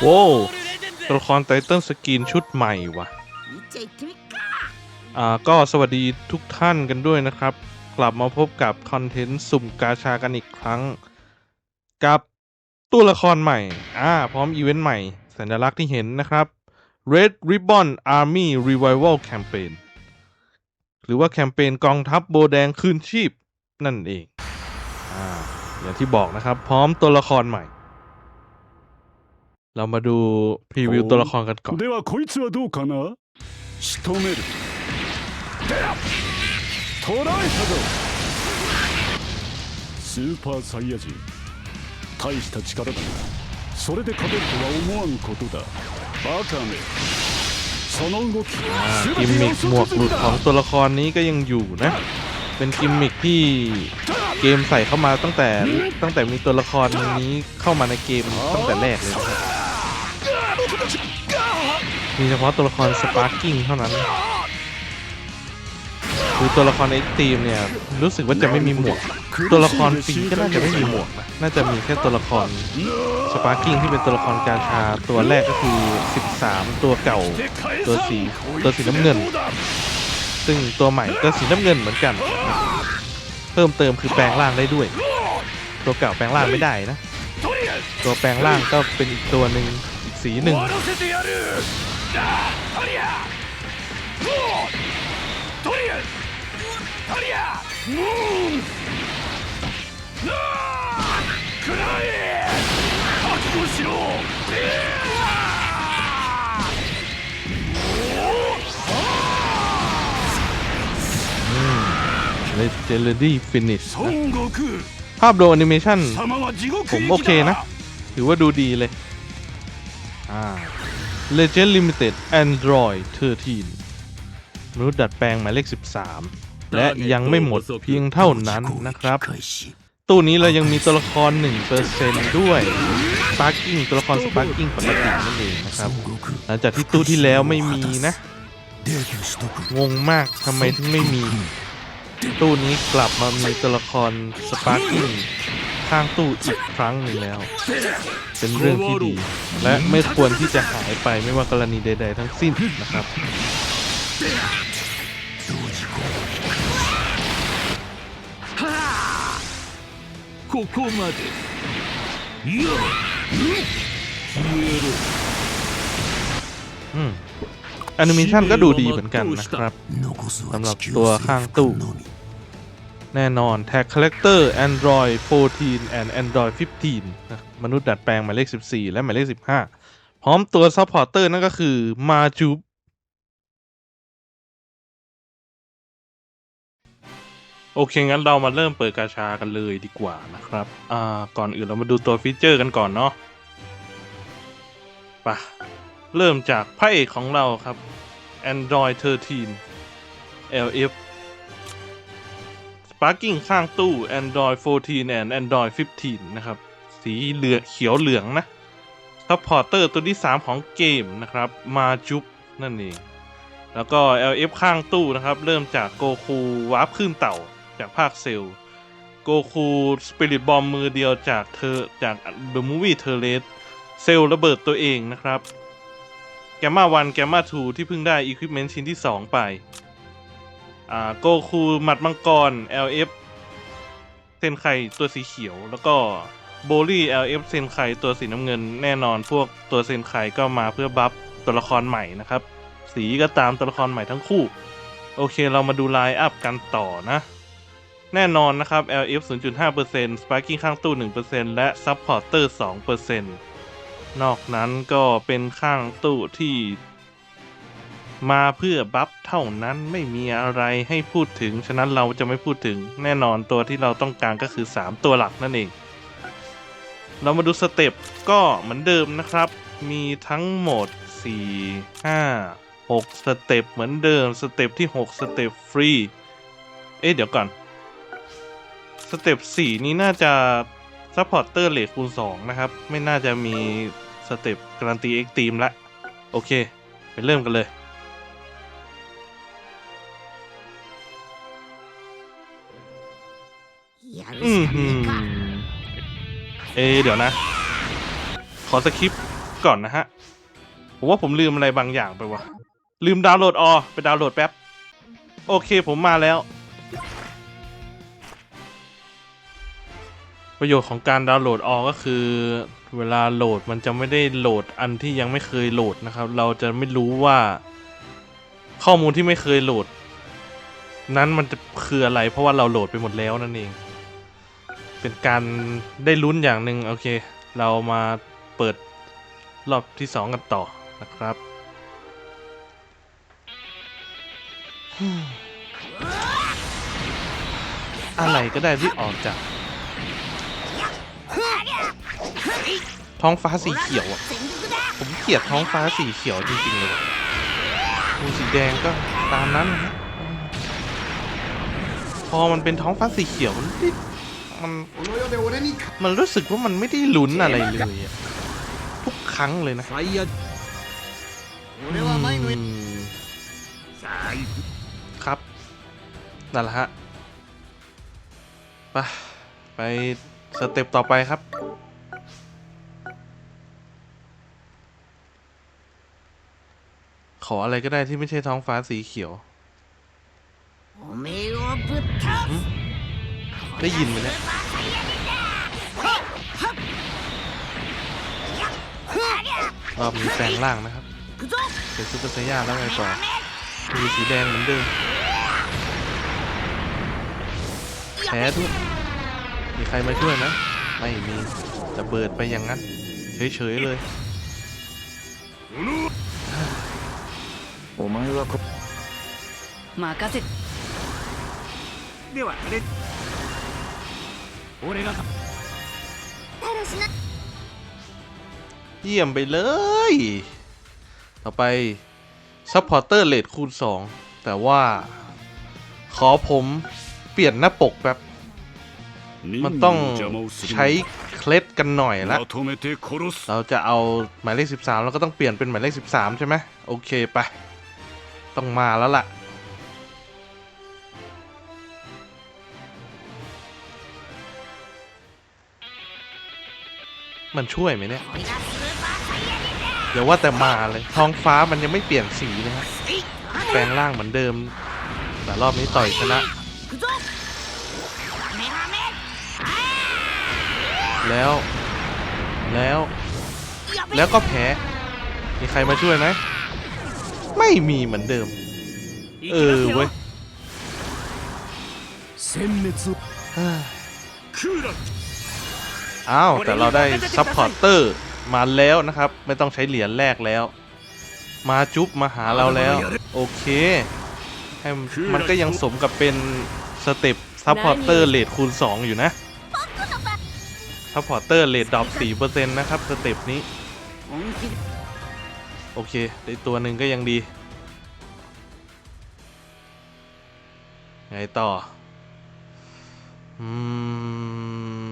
โว้วตัวละครไตเติ้ลสกินชุดใหม่ว่ะอ่าก็สวัสดีทุกท่านกันด้วยนะครับ กลับมาพบกับคอนเทนต์สุ่มกาชากันอีกครั้ง กับตัวละครใหม่ อ่า พร้อมอีเวนต์ใหม่ สัญลักษณ์ที่เห็นนะครับ Red Ribbon Army Revival Campaign หรือว่าแคมเปญกองทัพโบแดงคืนชีพนั่นเอง อ่า อย่างที่บอกนะครับ พร้อมตัวละครใหม่ เรามาดูพรีวิวตัวละครกันก่อน ではこいつはどうかな仕留める捕らえたぞスーパーサイヤ人大した力だがそれで勝てるとは思わんことだバカめその動き กิมมิคหมวกหลุดของตัวละครนี้ก็ยังอยู่นะ เป็นกิมมิคที่เกมใส่เข้ามาตั้งแต่ตั้งแต่มีตัวละครนี้เข้ามาในเกมตั้งแต่แรกเลยนะครับ มีเฉพาะตัวละครสปาร์กิ้งเท่านั้นคือตัวละครเอ็กตีมเนี่ยรู้สึกว่าจะไม่มีหมวก ตัวละครฟีก็น่าจะไม่มีหมวกนะน่าจะมีแค่ตัวละครสปาร์กิ้งที่เป็นตัวละครกาชาตัวแรกก็คือ 13 ตัวเก่าตัวสีตัวสีน้ำเงิน ซึ่งตัวใหม่ก็สีน้ำเงินเหมือนกัน เพิ่มเติมคือแปลงร่างได้ด้วย ตัวเก่าแปลงร่างไม่ได้นะ ตัวแปลงร่างก็เป็นอีกตัวหนึ่งอีกสีหนึ่ง เจเลดี้ฟินิชภาพโดแอนิเมชันผมโอเคนะ ถือว่าดูดีเลย อ่า Legend Limited Android 13มนุษย์ดัดแปลงหมายเลข 13 และยังไม่หมดเพียงเท่านั้นนะครับ ตู้นี้เรายังมีตัวละคร 1%ด้วย Sparking ตัวละคร Sparking ปกตินั่นเองนะครับ หลังจากที่ตู้ที่แล้วไม่มีนะ งงมากทำไมถึงไม่มี ตู้นี้กลับมามีตัวละคร Sparking ข้างตู้อีกครั้งหนึ่งแล้ว เป็นเรื่องที่ดี และไม่ควรที่จะหายไปไม่ว่ากรณีใด ๆ ทั้งสิ้นนะครับ ここまでいや消えろ อืมแอนิเมชันก็ดูดีเหมือนกันนะครับ สำหรับตัวข้างตู้ แน่นอนแท็กคาแรคเตอร์ Android 14 and Android 15 มนุษย์ดัดแปลงหมายเลข 14 และหมายเลข 15 พร้อมตัวซัพพอร์เตอร์นั่นก็คือมาจูบโอเค งั้นเรามาเริ่มเปิดกาชากันเลยดีกว่านะครับ อ่า ก่อนอื่นเรามาดูตัวฟีเจอร์กันก่อนเนาะไปะเริ่มจากพระเอกของเราครับ Android 13 LF Sparking ข้างตู้ Android 14 and Android 15 นะครับ สีเหลืองเขียวเหลืองนะซัพพอร์เตอร์ตัวที่ 3 ของเกมนะครับ มาจุบนั่นเอง แล้วก็ LF ข้างตู้นะครับ เริ่มจากโกคูวาร์ปขึ้นเต่าจากภาคเซลโกคูสปิริตบอมมือเดียวจากเธอจาก The Movie t u r r e t เซลระเบิดตัวเองนะครับแกมมาวันแกมมาทูที่เพิ่งได้อุปกรณ์ชิ้นที่ 2 ไป อ่าโกคูหมัดมังกร LF เซนไคตัวสีเขียว แล้วก็โบลี่ LF เซนไคตัวสีน้ำเงินแน่นอนพวกตัวเซนไคก็มาเพื่อบัฟตัวละครใหม่นะครับ สีก็ตามตัวละครใหม่ทั้งคู่ โอเคเรามาดูไลน์อัพกันต่อนะ แน่นอนนะครับ LF 0.5% Sparking ข้างตู้ 1%และ Supporter 2%นอกนั้นก็เป็นข้างตู้ที่ มาเพื่อบัฟเท่านั้นไม่มีอะไรให้พูดถึง ฉะนั้นเราจะไม่พูดถึงแน่นอนตัวที่เราต้องการก็คือ 3 ตัวหลักนั่นเอง เรามาดูสเต็ปก็เหมือนเดิมนะครับ มีทั้งหมด 4 5 6 สเต็ปเหมือนเดิม สเต็ปที่ 6 สเต็ปฟรี เอ๊ะ เดี๋ยวก่อน สเต็ป4 นี้น่าจะซัพพอร์เตอร์เลทคูณ 2 นะครับ ไม่น่าจะมีสเต็ปการันตีเอ็กตีมละ โอเค ไปเริ่มกันเลย เอเดี๋ยวนะ ขอสคริปก่อนนะฮะ ผมว่าผมลืมอะไรบางอย่างไปวะ ลืมดาวน์โหลดออไปดาวน์โหลดแป๊บ โอเคผมมาแล้ว ประโยชน์ของการดาวน์โหลดออก็คือ เวลาโหลดมันจะไม่ได้โหลดอันที่ยังไม่เคยโหลดนะครับ เราจะไม่รู้ว่า ข้อมูลที่ไม่เคยโหลด นั้นมันจะคืออะไร เพราะว่าเราโหลดไปหมดแล้วนั่นเอง เป็นการได้ลุ้นอย่างหนึ่งโอเค เรามาเปิดรอบที่สองกันต่อนะครับอะไรก็ได้ที่ออกจาก ท้องฟ้าสีเขียวอะ ผมเกลียดท้องฟ้าสีเขียวจริงๆเลยดูสีแดงก็ตามนั้น พอมันเป็นท้องฟ้าสีเขียว มันมันรู้สึกว่ามันไม่ได้ลุ้นอะไรเลยทุกครั้งเลยนะครับนั่นแหละฮะไปไปสเต็ปต่อไปครับขออะไรก็ได้ที่ไม่ใช่ท้องฟ้าสีเขียวโอเมโอบุทัส ได้ยินไหมเนี่ยรอบนี้แปลงร่างนะครับ 行くぞ เป็นซูเปอร์ไซย่าแล้วไงต่อมีสีแดงเหมือนเดิมแพ้ด้วยมีใครมาช่วยไหมไม่มีจะเบิดไปอย่างนั้น เฉยๆเลย お前はこ任せではあれ 俺が เยี่ยมไปเลย ต่อไปซัพพอร์เตอร์เลทคูณ 2 แต่ว่า ขอผมเปลี่ยนหน้าปกแบบ มันต้องใช้เคล็ดกันหน่อยละ まとめて殺す เราจะเอาหมายเลข 13 แล้วก็ต้องเปลี่ยนเป็นหมายเลข 13 ใช่ไหมโอเคไป ต้องมาแล้วล่ะ มันช่วยไหมเนี่ยเดี๋ยวว่าแต่มาเลยท้องฟ้ามันยังไม่เปลี่ยนสีนะฮะแปลงร่างเหมือนเดิม แต่รอบนี้ต่อยชนะ แล้ว แล้ว แล้วก็แพ้ มีใครมาช่วยไหม ไม่มีเหมือนเดิม เออเว้ย อ้าวแต่เราได้ซัพพอร์เตอร์มาแล้วนะครับ ไม่ต้องใช้เหรียญแรกแล้ว มาจุ๊บมาหาเราแล้ว โอเคให้มันก็ยังสมกับเป็นสเต็ปซัพพอร์เตอร์เลทคูณ 2 อยู่นะซัพพอร์เตอร์เลทดรอปส4%นะครับสเต็ปนี้ โอเค ได้ตัวหนึ่งก็ยังดี ไงต่อ อืม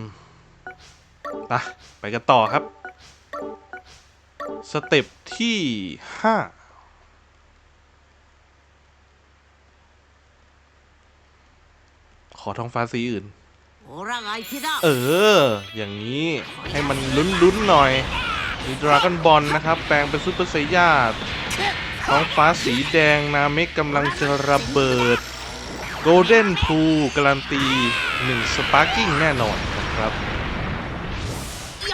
ปะไปกันต่อครับ สเต็ปที่ห้าขอท้องฟ้าสีอื่น เออ อย่างนี้ให้มันลุ้นๆหน่อยมีดราก้อนบอลนะครับ แปลงเป็นซูเปอร์ไซย่าท้องฟ้าสีแดงนาเมกกำลังจะระเบิด โกลเด้นพูการันตี 1 สปาร์กิ้งแน่นอนนะครับ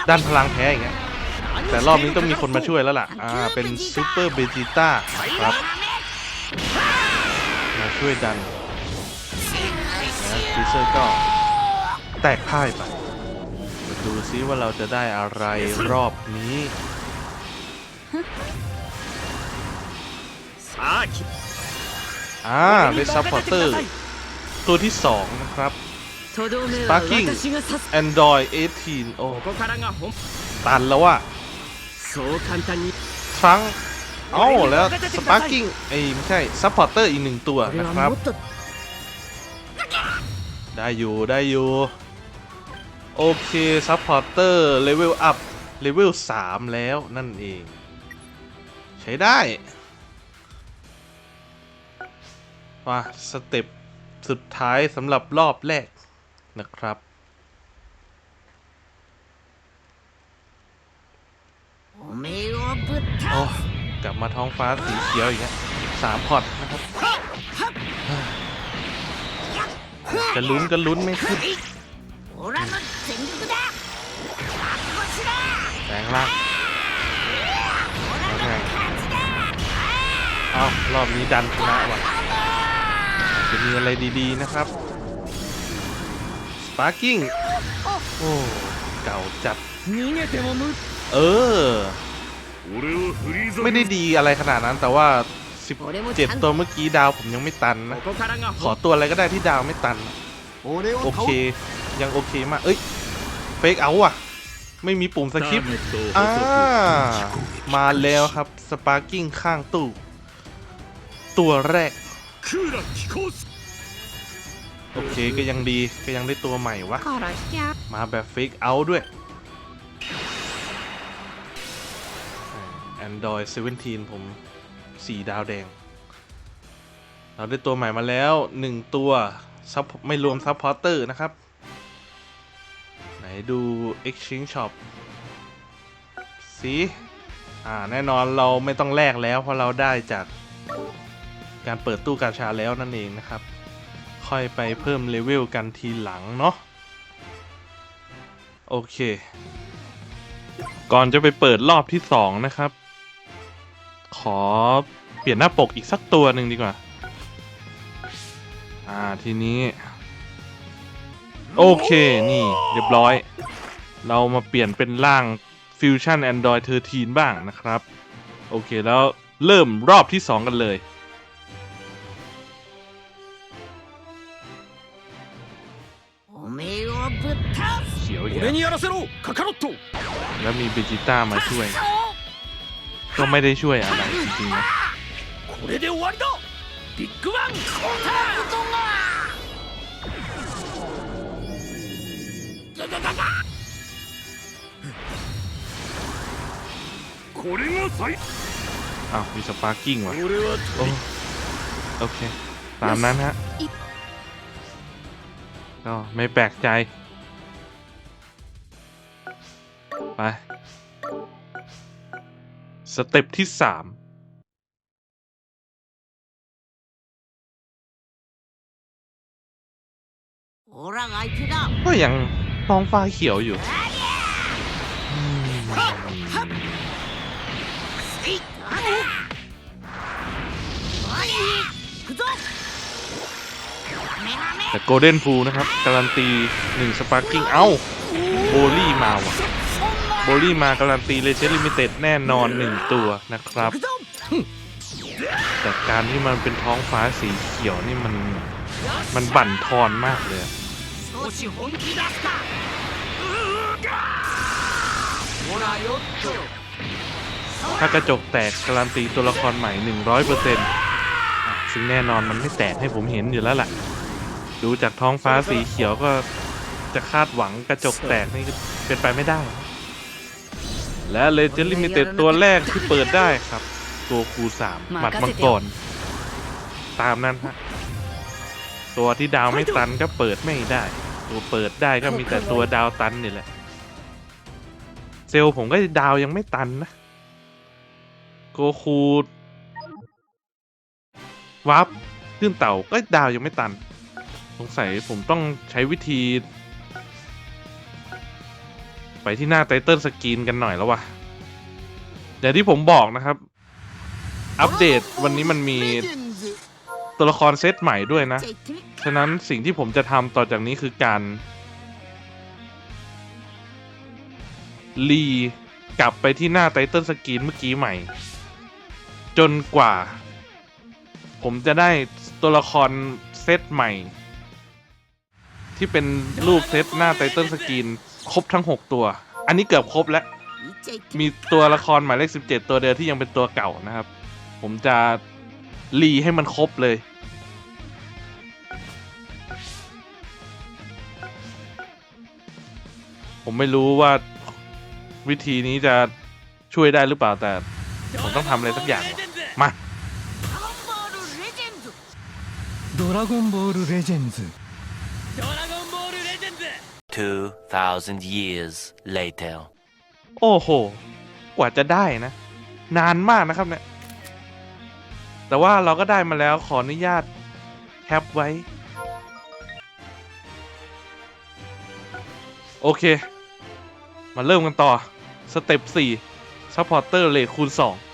ด้านพลังแพ้อย่างเงี้ยแต่รอบนี้ต้องมีคนมาช่วยแล้วล่ะ อ่า เป็นซูเปอร์เบจิต้าครับ มาช่วยดันนะฟิเซอร์ก็แตกพ่ายไป ดูซิว่าเราจะได้อะไรรอบนี้อ่าเป็นซัพพอร์เตอร์ ตัวที่สองนะครับ สปาร์กิ้งแอนดรอยเอทีนโอ้ตันแล้วอะครั้งเอ้าแล้วสปาร์กิ้งไอ้ไม่ใช่ซัพพอร์เตอร์อีกหนึ่งตัวนะครับ ได้อยู่ได้อยู่ โอเคซัพพอร์เตอร์เลเวลอัพเลเวลสามแล้วนั่นเอง ใช้ได้มาสเต็ปสุดท้ายสำหรับรอบแรก นะครับ โอ้กลับมาท้องฟ้าสีเขียวอีกแล้วสามพอดนะครับ จะลุ้นก็ลุ้นไม่ขึ้นแสงล่างแล้วไอารอบนี้ดันชนะว่ะจะมีอะไรดีๆนะครับาร์กิ้ง โอ้ เก่าจัด เออ ไม่ได้ดีอะไรขนาดนั้นแต่ว่า 17 ตัวเมื่อกี้ดาวผมยังไม่ตันนะ ขอตัวอะไรก็ได้ที่ดาวไม่ตัน โอเค ยังโอเคมาก เอ้ย เฟกเอาอะไม่มีปุ่มสคริปอ่า มาแล้วครับ สปาร์กิ้งข้างตู้ ตัวแรก โอเคก็ยังดีก็ยังได้ตัวใหม่วะ มาแบบฟิกเอาด้วย Android 17 ผม 4 ดาวแดง เราได้ตัวใหม่มาแล้ว 1 ตัวซับไม่รวมซับพอร์ตเตอร์นะครับ ไหนดู Exchange Shop สีอ่า แน่นอนเราไม่ต้องแลกแล้วเพราะเราได้จากการเปิดตู้กาชาแล้วนั่นเองนะครับ ค่อยไปเพิ่มเลเวลกันทีหลังเนาะโอเค ก่อนจะไปเปิดรอบที่สองนะครับ ขอเปลี่ยนหน้าปกอีกสักตัวหนึ่งดีกว่า อ่าทีนี้ โอเคนี่เรียบร้อย เรามาเปลี่ยนเป็นร่าง Fusion Android 13 บ้างนะครับ โอเคแล้วเริ่มรอบที่ 2 กันเลย ぶっ倒す เขียวอีก 俺 แล้ว にやらせろカカロット แล้วมีเบจิต้ามาช่วย ก็ไม่ได้ช่วยอะไรจริงๆนะ これで終わりだビッグバンコーターこれが最 อ้าวมีสปาร์กิ้งว่ะ 俺は โอ้โอเค ตามนั้นฮะ ก็ไม่แปลกใจ ไปสเต็ปที่สามก็ยังมองฟ้าเขียวอยู่ แต่โกลเด้นพูนะครับ การันตีหนึ่งสปาร์กิ้ง เอ้า โบลี่มาว่ะ โบลี่มาการันตีเลเชนลิมิเต็ดแน่นอนหนึ่งตัวนะครับ แต่การที่มันเป็นท้องฟ้าสีเขียวนี่มันมันบั่นทอนมากเลยถ้ากระจกแตกการันตีตัวละครใหม่หนึ่งร้อยเปอร์เซึ่งแน่นอนมันไม่แตกให้ผมเห็นอยู่แล้วล่ะ ดูจากท้องฟ้าสีเขียวก็จะคาดหวังกระจกแตกนี่เป็นไปไม่ได้ และเลเจนลิมิเต็ดตัวแรกที่เปิดได้ครับ ตัวคูสามหมัดมังกรตามนั้นฮะตัวที่ดาวไม่ตันก็เปิดไม่ได้ ตัวเปิดได้ก็มีแต่ตัวดาวตันนี่แหละ เซลล์ผมก็ดาวยังไม่ตันนะ โกคูวับขึ้นเต่าก็ดาวยังไม่ตัน สงสัยผมต้องใช้วิธี ไปที่หน้าไตเติลสกรีนกันหน่อยแล้ววะอย่างที่ผมบอกนะครับ อัปเดตวันนี้มันมีตัวละครเซตใหม่ด้วยนะ ฉะนั้นสิ่งที่ผมจะทำต่อจากนี้คือการรีกลับไปที่หน้าไตเติลสกรีนเมื่อกี้ใหม่ จนกว่า ผมจะได้ตัวละครเซตใหม่ ที่เป็นรูปเซตหน้าไตเติลสกรีน ครบทั้ง 6 ตัว อันนี้เกือบครบแล้ว 行っちゃ行って มีตัวละครหมายเลข17 ตัวเดียวที่ยังเป็นตัวเก่านะครับ ผมจะรีให้มันครบเลย ผมไม่รู้ว่าวิธีนี้จะช่วยได้หรือเปล่าแต่ ผมต้องทำอะไรสักอย่างว่ะมา ドラゴンボールレジェンズドラゴンボールレジェンズ 2,000 years later. โอ้โห กว่าจะได้นะ นานมากนะครับเนี่ย แต่ว่าเราก็ได้มาแล้วขออนุญาตแคปไว้ โอเค มาเริ่มกันต่อ สเต็ป4ซัพพอร์เตอร์เลทคูณ 2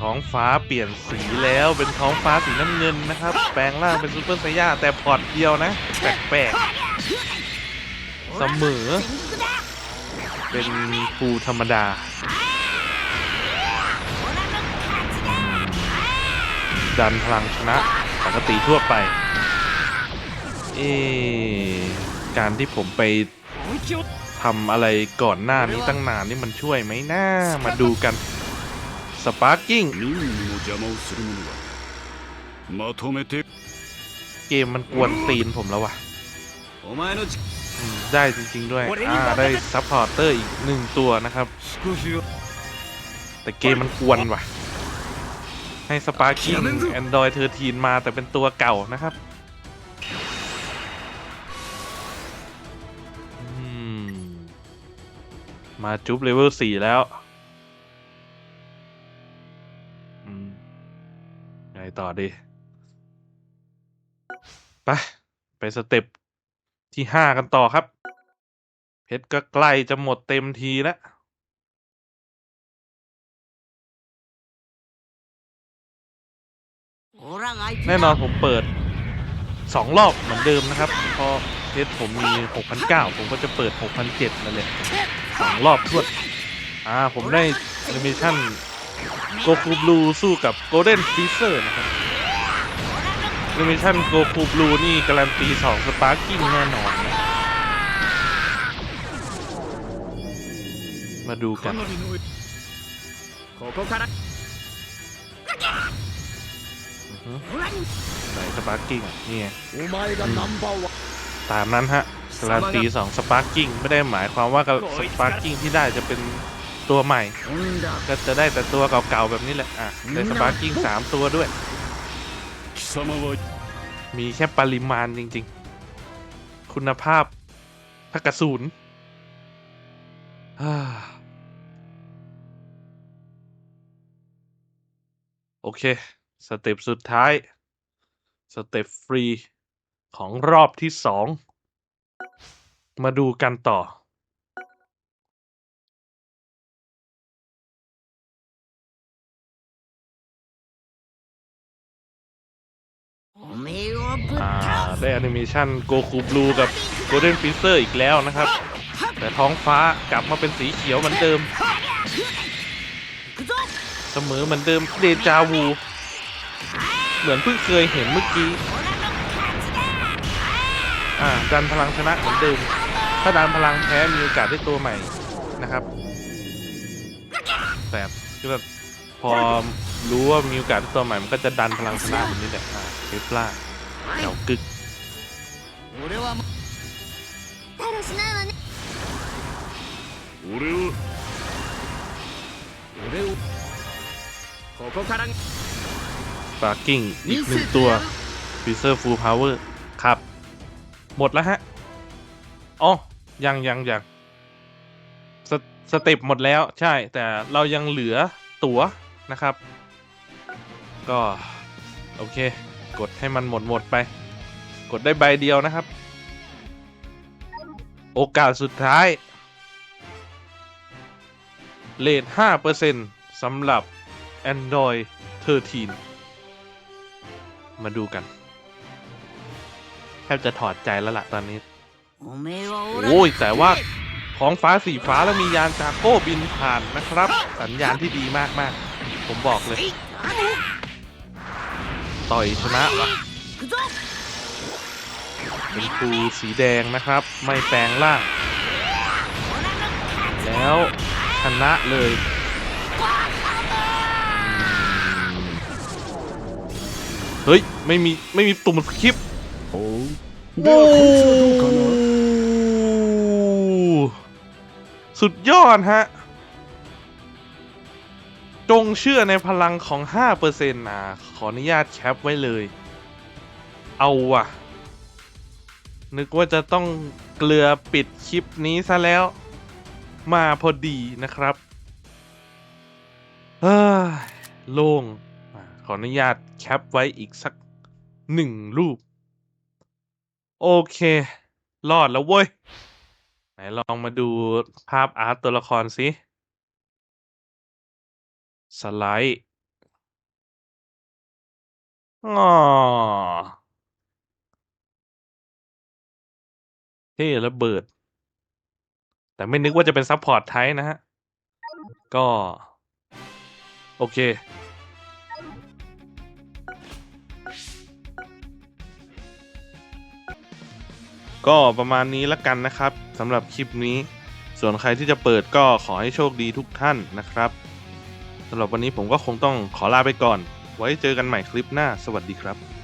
ท้องฟ้าเปลี่ยนสีแล้วเป็นท้องฟ้าสีน้ำเงินนะครับ แปลงร่างเป็นซูเปอร์ไซย่าแต่พอร์ตเดียวนะ แปลกๆเสมอ เป็นปูธรรมดาดันพลังชนะปกติทั่วไป เอการที่ผมไปทำอะไรก่อนหน้านี้ตั้งนานนี่มันช่วยไหมหน้ามาดูกัน สปาร์กิ้เกมมันกวนตีนผมแล้ววะได้จริง ๆ ด้วย อ่า ได้ซัพพอร์เตอร์อีกหนึ่งตัวนะครับ แต่เกมมันกวนว่ะ ให้สปาร์กิ้งแอนดรอยเธอทีนมาแต่เป็นตัวเก่านะครับมาจุ๊บเลเวลสี่แล้ว ไงต่อดี ไป ไปสเต็ปที่ห้ากันต่อครับ เพชรก็ใกล้จะหมดเต็มทีแล้วแน่นอนผมเปิดสองรอบเหมือนเดิมนะครับ พอเพชรผมมีหกพันเก้าผมก็จะเปิดหกพันเจ็ดมาเลยสองรอบทวด อ่า ผมได้แอนิเมชั่น โกคูบลูสู้กับโกลเด้นฟรีเซอร์นะครับนิเมชั่นโกคูบลูนี่การันตีสองสปาร์กิ้งแน่นอนมาดูกันใส่สปาร์กิ้งนี่ตามนั้นฮะการันตีสองสปาร์กิ้งไม่ได้หมายความว่าสปาร์กิ้งที่ได้จะเป็น ตัวใหม่ ก็จะได้แต่ตัวเก่าๆแบบนี้แหละ อะได้สปาร์กิ้งสามตัวด้วย มีแค่ปริมาณจริงๆ คุณภาพพักกระสูนโอเค สเต็ปสุดท้าย สเต็ปฟรี ของรอบที่สอง มาดูกันต่อ ได้แอนิเมชันโกคูบลูกับโกลเด้นฟิสเซอร์อีกแล้วนะครับ แต่ท้องฟ้ากลับมาเป็นสีเขียวเหมือนเดิม เสมอเหมือนเดิมเดจาวู เหมือนเพิ่งเคยเห็นเมื่อกี้อ่าดันพลังชนะเหมือนเดิม ถ้าดันพลังแพ้มีโอกาสได้ตัวใหม่นะครับแบบคือแบบ พอรู้ว่ามีโอกาสได้ตัวใหม่มันก็จะดันพลังชนะแบบนี้แหละอ่าเทปล่าเจ้ากึก 俺はもだらしないわね俺を俺をここから สปาร์กิ้งอีกหนึ่งตัวฟิเซอร์ฟูลพาวเวอร์ครับ หมดแล้วฮะ อ๋อ ยังยังยังสสเต็ปหมดแล้วใช่ แต่เรายังเหลือตั๋ว นะครับ ก็ โอเค กดให้มันหมดหมดไป กดได้ใบเดียวนะครับ โอกาสสุดท้ายเลท5%สำหรับ Android 13 มาดูกัน แทบจะถอดใจแล้วล่ะตอนนี้ โอ้ย แต่ว่าของฟ้าสีฟ้าแล้วมียานจากโก้บินผ่านนะครับ สัญญาณที่ดีมากๆ ผมบอกเลย ต่อยชนะวะเป็นครูสีแดงนะครับ ไม่แปลงร่าง แล้วชนะเลยเฮ้ย ไม่มี ไม่มีตุ่มคลิปโอ้สุดยอดฮะ จงเชื่อในพลังของ 5%นะขออนุญาตแคปไว้เลย เอาวะนึกว่าจะต้องเกลือปิดคลิปนี้ซะแล้ว มาพอดีนะครับเฮ้ยโล่งขออนุญาตแคปไว้อีกสักหนึ่งรูป โอเค รอดแล้วเว้ย ไหนลองมาดูภาพอาร์ตตัวละครสิ สไลด์อ๋อเท่ระเบิด แต่ไม่นึกว่าจะเป็นซัพพอร์ตไทป์นะฮะ ก็ โอเค ก็ประมาณนี้ละกันนะครับสำหรับคลิปนี้ ส่วนใครที่จะเปิดก็ขอให้โชคดีทุกท่านนะครับ สำหรับวันนี้ผมก็คงต้องขอลาไปก่อน ไว้เจอกันใหม่คลิปหน้า สวัสดีครับ